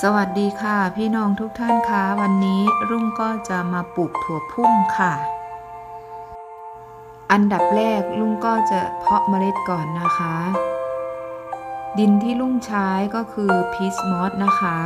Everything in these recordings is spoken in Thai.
สวัสดีค่ะ พี่น้องทุกท่านคะวันนี้รุ่งก็จะมาปลูกถั่วพุ่มค่ะ อันดับแรกลุงก็จะเพาะเมล็ดก่อนนะคะ ดินที่ลุงใช้ก็คือพีชมอสนะคะ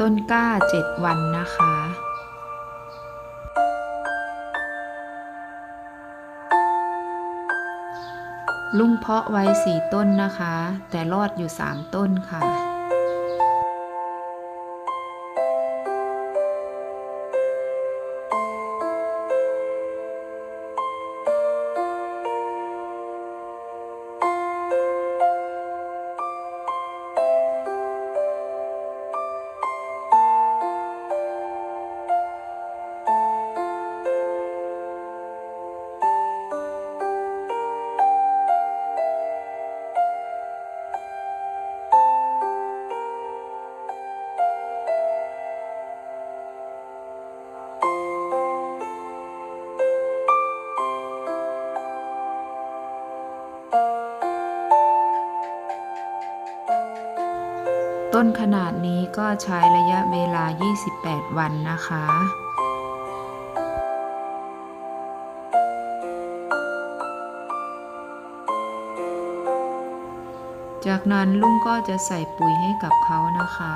ต้นกล้าเจ็ดวันนะคะลุงเพาะไว้สี่ต้นนะคะ แต่รอดอยู่สามต้นค่ะ ต้นขนาดนี้ก็ใช้ระยะเวลา 28 วันนะคะจากนั้นลุงก็จะใส่ปุ๋ยให้กับเขานะคะ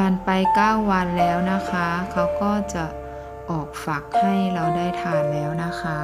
ผ่านไป 9 วันแล้วนะคะ เขาก็จะออกฝักให้เราได้ทานแล้วนะคะ